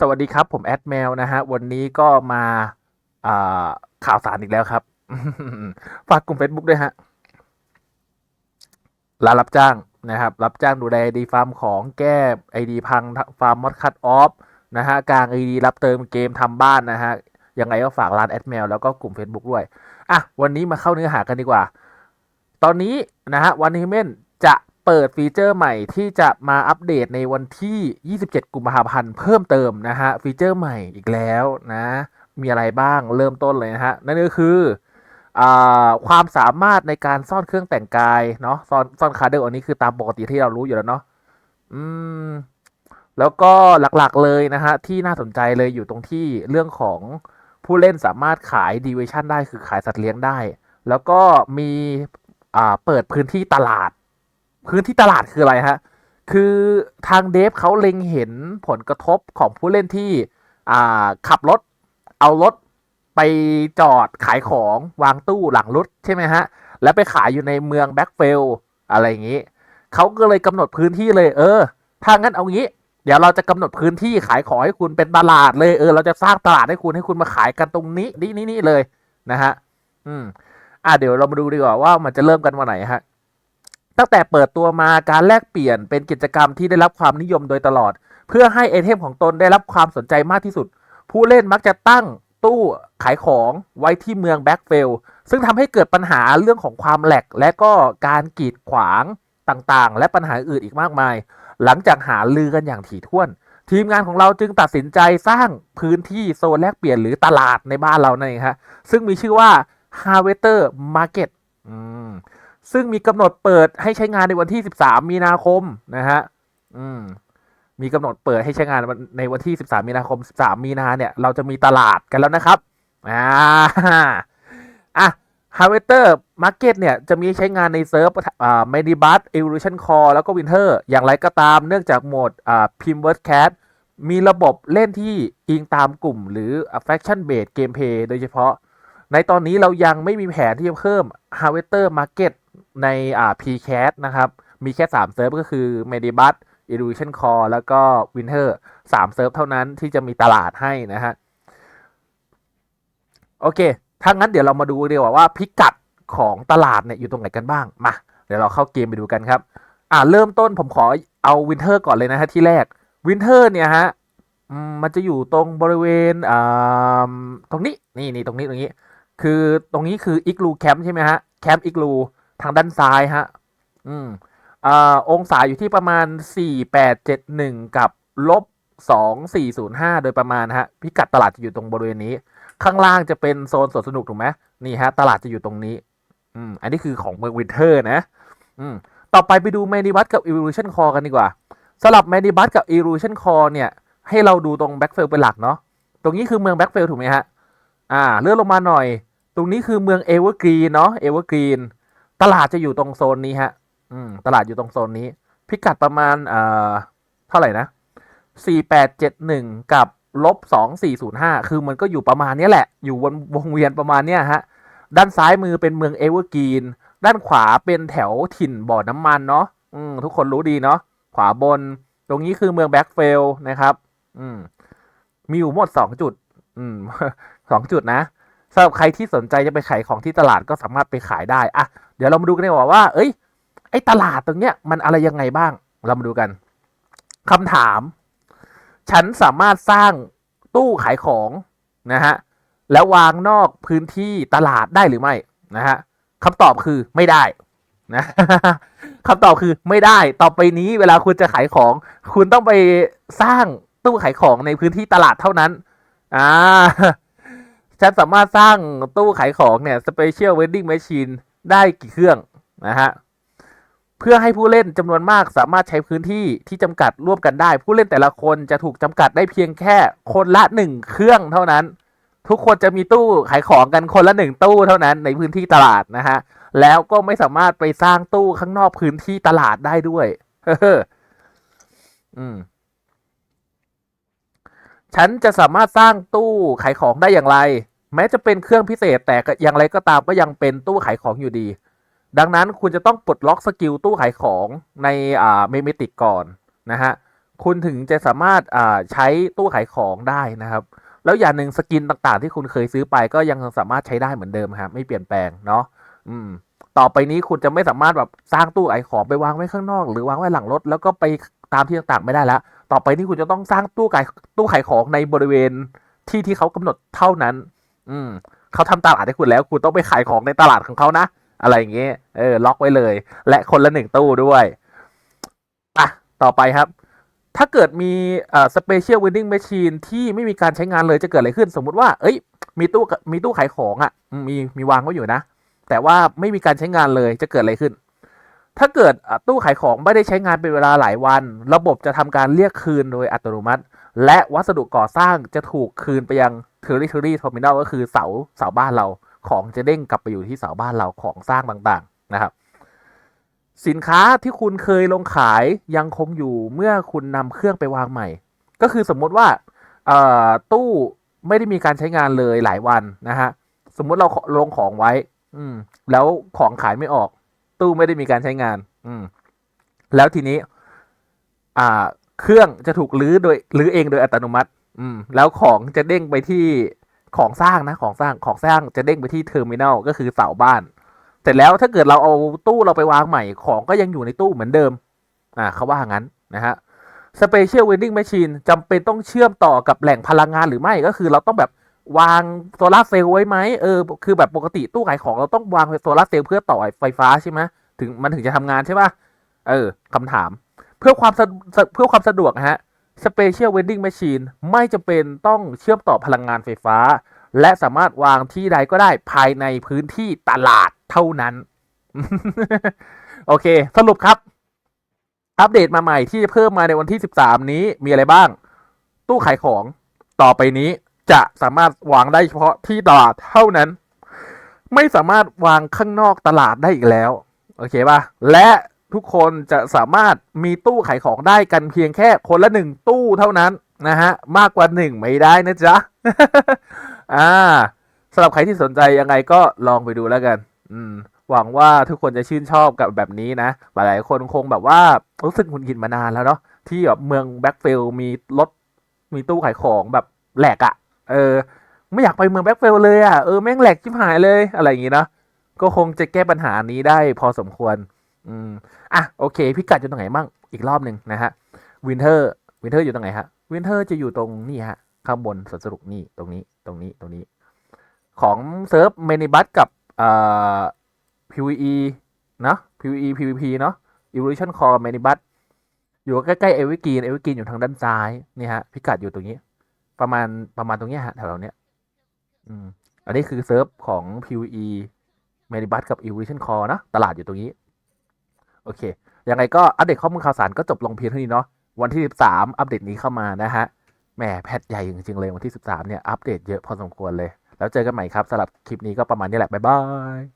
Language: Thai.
สวัสดีครับ ผมแอดแมวนะฮะ วันนี้ก็มาข่าวสารอีกแล้วครับ ฝากกลุ่ม Facebook ด้วยฮะร้านรับจ้างนะครับ รับจ้างดูแลดีฟาร์มของแก้ไอดีพังฟาร์มมอดคัตออฟนะฮะกลางไอดีรับเติมเกมทำบ้านนะฮะ ยังไงก็ฝากร้านแอดแมวแล้วก็กลุ่ม Facebook ด้วย อะ วันนี้มาเข้าเนื้อหากันดีกว่า ตอนนี้นะฮะวันนี้เมนจะ เปิดฟีเจอร์ใหม่ที่จะมาอัปเดตในวันที่ 27 กุมภาพันธ์เพิ่มเติมนะฮะฟีเจอร์ใหม่อีกแล้วนะ มีอะไรบ้างเริ่มต้นเลยนะฮะ นั่นก็คืออความสามารถในการซ่อนเครื่องแต่งกายเนาะซ่อนซ่อนคาร์เดลอันนี้คือตามปกติที่เรารู้อยู่แล้วเนาะอืมแล้วก็หลักๆเลยนะฮะ ที่น่าสนใจเลยอยู่ตรงที่เรื่องของผู้เล่นสามารถขายดีเวชั่นได้คือขายสัตว์เลี้ยงได้ แล้วก็มีเปิดพื้นที่ตลาด พื้นที่ตลาดคืออะไรฮะ คือทางเดฟเขาเล็งเห็นผลกระทบของผู้เล่นที่ขับรถ เอารถไปจอดขายของวางตู้หลังรถใช่ไหมฮะ แล้วไปขายอยู่ในเมืองแบ็กเฟลอะไรอย่างนี้ เขาก็เลยกำหนดพื้นที่เลย เออ ถ้างั้นเอางี้ เดี๋ยวเราจะกำหนดพื้นที่ขายของให้คุณเป็นตลาดเลย เออ เราจะสร้างตลาดให้คุณให้คุณมาขายกันตรงนี้ นี่นี่นี่เลยนะฮะ อืม อะเดี๋ยวเรามาดูดีกว่าว่ามันจะเริ่มกันวันไหนฮะ ตั้งแต่เปิดตัวมาการแลกเปลี่ยนเป็นกิจกรรมที่ได้รับความนิยมโดยตลอด เพื่อให้ไอเทมของตนได้รับความสนใจมากที่สุด ผู้เล่นมักจะตั้งตู้ขายของไว้ที่เมืองแบ็กเฟลซึ่งทำให้เกิดปัญหาเรื่องของความแหลกและก็การกีดขวางต่างๆ และปัญหาอื่นอีกมากมาย หลังจากหาลือกันอย่างถี่ถ้วน ทีมงานของเราจึงตัดสินใจสร้างพื้นที่โซนแลกเปลี่ยนหรือตลาดในบ้านเรานั่นเองฮะซึ่งมีชื่อว่า Harvester Market อืม ซึ่งมีกำหนดเปิดให้ใช้งานในวันที่ 13 มีนาคมนะฮะอืมมีกำหนดเปิดให้ใช้งานในวันที่ 13 มีนาคม 13 มีนาเนี่ย เราจะมีตลาดกันแล้วนะครับอ่าอะ Harvester Market เก็ตเนี่ย จะมีใช้งานในเซิร์ฟอ่า m e d i b u s Evolution Core แล้วก็ Winter อย่างไรก็ตามเนื่องจากโหมดอ่า p i m w o r d Cat มีระบบเล่นที่อิงตามกลุ่มหรือ Faction Based Gameplay โดยเฉพาะ ในตอนนี้เรายังไม่มีแผนที่จะเพิ่ม Harvester Market ในอ่า PCAT นะครับ มีแค่ 3 เซิร์ฟก็คือ m e d i b u s Illusion Core แล้วก็ Winter 3 เซิร์ฟเท่านั้นที่จะมีตลาดให้นะฮะ โอเค ถ้างั้นเดี๋ยวเรามาดูดีกว่าว่าพิกัดของตลาดเนี่ยอยู่ตรงไหนกันบ้าง มา เดี๋ยวเราเข้าเกมไปดูกันครับ อ่าเริ่มต้นผมขอเอา Winter ก่อนเลยนะฮะที่แรก Winter เนี่ยฮะมมันจะอยู่ตรงบริเวณอ่าตรงนี้นี่นี่ตรงนี้ตรงนี้ คือตรงนี้คืออิกลูแคมป์ใช่ไหมฮะแคมป์อิกลู ทางด้านซ้ายฮะ อืมอ่าองศาอยู่ที่ประมาณ 4871 กับลบ 2405 โดยประมาณฮะ พิกัดตลาดจะอยู่ตรงบริเวณนี้ ข้างล่างจะเป็นโซนสวนสนุกถูกไหมนี่ฮะ ตลาดจะอยู่ตรงนี้ อืม อันนี้คือของเมืองวินเทอร์นะ อืม ต่อไปไปดูแมนิบัสกับ Evolution Core กันดีกว่าสำหรับแมนิบัสกับ Evolution Core เนี่ย ให้เราดูตรงแบ็กเฟลเป็นหลักเนาะ ตรงนี้คือเมืองแบ็กเฟลถูกไหมฮะ อ่า เลื่อนลงมาหน่อย ตรงนี้คือเมืองเอเวอร์กรีนเนาะ เอเวอร์กรีน ตลาดจะอยู่ตรงโซนนี้ฮะ อืม ตลาดอยู่ตรงโซนนี้ พิกัดประมาณเอ่อเท่าไหร่นะ4871กับลบ2405คือมันก็อยู่ประมาณนี้แหละ อยู่วนวงเวียนประมาณเนี้ยฮะ ด้านซ้ายมือเป็นเมืองเอเวอร์กรีน ด้านขวาเป็นแถวถิ่นบ่อน้ำมันเนาะ อืม ทุกคนรู้ดีเนาะ ขวาบน ตรงนี้คือเมืองแบ็กเฟลนะครับ อืม มีอยู่หมดสองจุด อืมสองจุดนะ สำหรับใครที่สนใจจะไปขายของที่ตลาดก็สามารถไปขายได้อะเดี๋ยวเรามาดูกันดีกว่าว่า เอ้ย ไอ้ตลาดตรงเนี้ยมันอะไรยังไงบ้าง เรามาดูกันคำถาม ฉันสามารถสร้างตู้ขายของนะฮะแล้ววางนอกพื้นที่ตลาดได้หรือไม่นะฮะคำตอบคือไม่ได้นะคำตอบคือไม่ได้ ต่อไปนี้เวลาคุณจะขายของ คุณต้องไปสร้างตู้ขายของในพื้นที่ตลาดเท่านั้น อ่า ฉันสามารถสร้างตู้ขายของเนี่ย Special Vending Machine ได้กี่เครื่องนะฮะเพื่อให้ผู้เล่นจำนวนมากสามารถใช้พื้นที่ที่จำกัดร่วมกันได้ ผู้เล่นแต่ละคนจะถูกจำกัดได้เพียงแค่คนละหนึ่งเครื่องเท่านั้น ทุกคนจะมีตู้ขายของกันคนละหนึ่งตู้เท่านั้นในพื้นที่ตลาดนะฮะแล้วก็ไม่สามารถไปสร้างตู้ข้างนอกพื้นที่ตลาดได้ด้วยเฮ้ออืม ฉันจะสามารถสร้างตู้ขายของได้อย่างไร แม้จะเป็นเครื่องพิเศษแต่อย่างไรก็ตามก็ยังเป็นตู้ขายของอยู่ดี ดังนั้นคุณจะต้องปลดล็อกสกิลตู้ขายของในอ่าเมเมติกก่อนนะฮะคุณถึงจะสามารถอ่าใช้ตู้ขายของได้นะครับ แล้วอย่างหนึ่งสกินต่างๆ ที่คุณเคยซื้อไปก็ยังสามารถใช้ได้เหมือนเดิมครับไม่เปลี่ยนแปลงเนาะอืมต่อไปนี้คุณจะไม่สามารถแบบสร้างตู้ขายของไปวางไว้ข้างนอก หรือวางไว้หลังรถแล้วก็ไป ตามที่ต่างๆไม่ได้แล้ว ต่อไปนี้คุณจะต้องสร้างตู้ขายตู้ขายของในบริเวณที่ที่เขากำหนดเท่านั้น อืมเขาทำตลาดให้คุณแล้ว คุณต้องไปขายของในตลาดของเขานะ อะไรอย่างเงี้ย เออ ล็อกไว้เลย และคนละหนึ่งตู้ด้วย อะ ต่อไปครับ ถ้าเกิดมีเอ่อ special vending machine ที่ไม่มีการใช้งานเลยจะเกิดอะไรขึ้น สมมุติว่า เอ้ย มีตู้ มีตู้ขายของอะ่ะมมีมีวางไว้อยู่นะ แต่ว่าไม่มีการใช้งานเลย จะเกิดอะไรขึ้น ถ้าเกิดตู้ขายของไม่ได้ใช้งานเป็นเวลาหลายวัน ระบบจะทำการเรียกคืนโดยอัตโนมัติ และวัสดุก่อสร้างจะถูกคืนไปยัง territory terminal ก็คือเสาเสาบ้านเราของจะเด้งกลับไปอยู่ที่เสาบ้านเราของสร้างต่างๆนะครับ สินค้าที่คุณเคยลงขายยังคงอยู่เมื่อคุณนำเครื่องไปวางใหม่ ก็คือสมมุติว่าตู้ไม่ได้มีการใช้งานเลยหลายวันนะฮะสมมุติเราลงของไว้ อืม แล้วของขายไม่ออก ตู้ไม่ได้มีการใช้งาน อืม แล้วทีนี้ อ่า เครื่องจะถูกรื้อโดยรื้อเองโดยอัตโนมัติ อืม แล้วของจะเด้งไปที่ของสร้างนะ ของสร้างของสร้างจะเด้งไปที่เทอร์มินัลก็คือเสาบ้าน เสร็จแล้วถ้าเกิดเราเอาตู้เราไปวางใหม่ของก็ยังอยู่ในตู้เหมือนเดิม อ่าเขาว่างั้นนะฮะ Special Vending Machine จำเป็นต้องเชื่อมต่อกับแหล่งพลังงานหรือไม่ก็คือเราต้องแบบ วางโซลาร์เซลล์ไว้ไหมเออคือแบบปกติตู้ขายของเราต้องวางโซลาร์เซลล์เพื่อต่อไฟฟ้าใช่ไหมถึงมันถึงจะทำงานใช่ป่ะเออคำถาม เพื่อความเพื่อความสะดวกฮะ Special Vending Machine ไม่จำเป็นต้องเชื่อมต่อพลังงานไฟฟ้า และสามารถวางที่ใดก็ได้ภายในพื้นที่ตลาดเท่านั้น โอเค สรุปครับ อัปเดตมาใหม่ที่จะเพิ่มมาในวันที่ 13 นี้มีอะไรบ้าง ตู้ขายของต่อไปนี้ จะสามารถวางได้เฉพาะที่ตลาดเท่านั้น ไม่สามารถวางข้างนอกตลาดได้อีกแล้ว โอเคป่ะ และทุกคนจะสามารถมีตู้ขายของได้กันเพียงแค่คนละหนึ่งตู้เท่านั้นนะฮะ มากกว่าหนึ่งไม่ได้นะจ๊ะ อ่าสำหรับใครที่สนใจยังไงก็ลองไปดูแล้วกัน อืม หวังว่าทุกคนจะชื่นชอบกับแบบนี้นะ หลายคนคงแบบว่ารู้สึกหงุดหงิดมานานแล้วเนาะที่แบบเมืองแบ็กฟิลมีรถมีตู้ขายของแบบแหลกอะ่ะ เออ ไม่อยากไปเมืองแบ็กเฟลเลยอะ่ะเออแม่งแหลกชิบหายเลยอะไรอย่างงี้เนาะก็คงจะแก้ปัญหานี้ได้พอสมควร อืมอะโอเค พิกัดอยู่ตรงไหนบ้างอีกรอบหนึ่งนะฮะวินเทอร์วินเทอร์อยู่ตรงไหนฮะวินเทอร์จะอยู่ตรงนี่ฮะข้างบนสวนสนุกนี่ตรงนี้ตรงนี้ตรงนี้ ของเซิร์ฟเมนิบัสกับอ่า PVE เนอะ PVE PVP เนาะ Evolution Core m a n i b u s อยู่ใกล้ๆเอวิกีนเอวิกีนอยู่ทางด้านซ้ายนี่ฮะพิกัดอยู่ตรงนี้ ประมาณประมาณตรงเนี้ยฮะแถวๆเนี้ยอืมอันนี้คือเซิร์ฟของ PVE m a n i b u s กับ Evolution Core นะตลาดอยู่ตรงนี้ โอเค ยังไงก็อัปเดตข้อมูลข่าวสารก็จบลงเพียงเท่านี้เนาะวันที่ 13 อัปเดตนี้เข้ามานะฮะแหมแพทใหญ่จริงๆเลยวันที่ 13 เนี่ย อัปเดตเยอะพอสมควรเลย แล้วเจอกันใหม่ครับสำหรับคลิปนี้ก็ประมาณนี้แหละ บ๊ายบาย